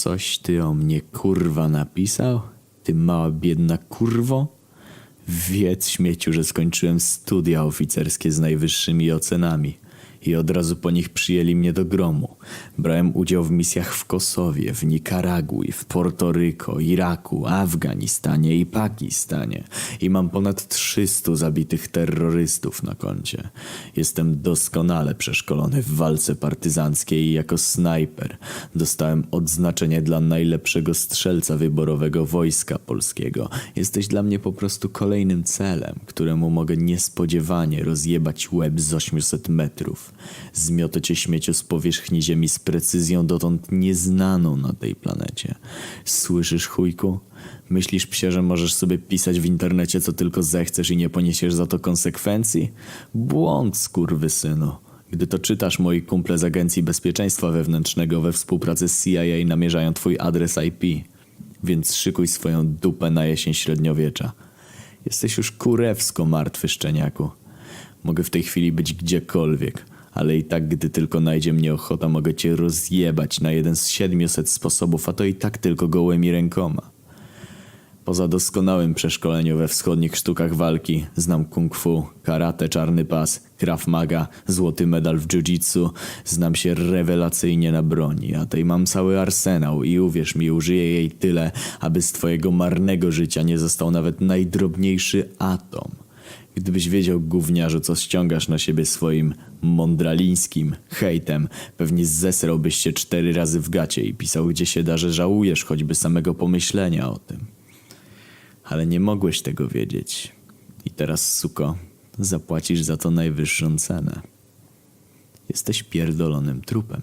Coś ty o mnie kurwa napisał? Ty mała biedna kurwo? Wiedz śmieciu, że skończyłem studia oficerskie z najwyższymi ocenami i od razu po nich przyjęli mnie do gromu. Brałem udział w misjach w Kosowie, w Nikaragui, w Portoryko, Iraku, Afganistanie i Pakistanie i mam ponad 300 zabitych terrorystów na koncie. Jestem doskonale przeszkolony w walce partyzanckiej jako snajper dostałem odznaczenie dla najlepszego strzelca wyborowego Wojska Polskiego. Jesteś dla mnie po prostu kolejnym celem, któremu mogę niespodziewanie rozjebać łeb z 800 metrów. Zmiotę cię śmieciu z powierzchni ziemi z precyzją dotąd nieznaną na tej planecie. Słyszysz, chujku? Myślisz, psie, że możesz sobie pisać w internecie co tylko zechcesz i nie poniesiesz za to konsekwencji? Błąd, skurwysynu. Gdy to czytasz, moi kumple z Agencji Bezpieczeństwa Wewnętrznego we współpracy z CIA namierzają twój adres IP. Więc szykuj swoją dupę na jesień średniowiecza. Jesteś już kurewsko martwy, szczeniaku. Mogę w tej chwili być gdziekolwiek, ale i tak, gdy tylko najdzie mnie ochota, mogę cię rozjebać na jeden z 700 sposobów, a to i tak tylko gołymi rękoma. Poza doskonałym przeszkoleniem we wschodnich sztukach walki, znam kung fu, karate, czarny pas, krav maga, złoty medal w jiu-jitsu, znam się rewelacyjnie na broni, a tej mam cały arsenał i uwierz mi, użyję jej tyle, aby z twojego marnego życia nie został nawet najdrobniejszy atom. Gdybyś wiedział, gówniarzu, co ściągasz na siebie swoim mądralińskim hejtem, pewnie zesrałbyś się cztery razy w gacie i pisał gdzie się da, że żałujesz choćby samego pomyślenia o tym. Ale nie mogłeś tego wiedzieć. I teraz, suko, zapłacisz za to najwyższą cenę. Jesteś pierdolonym trupem.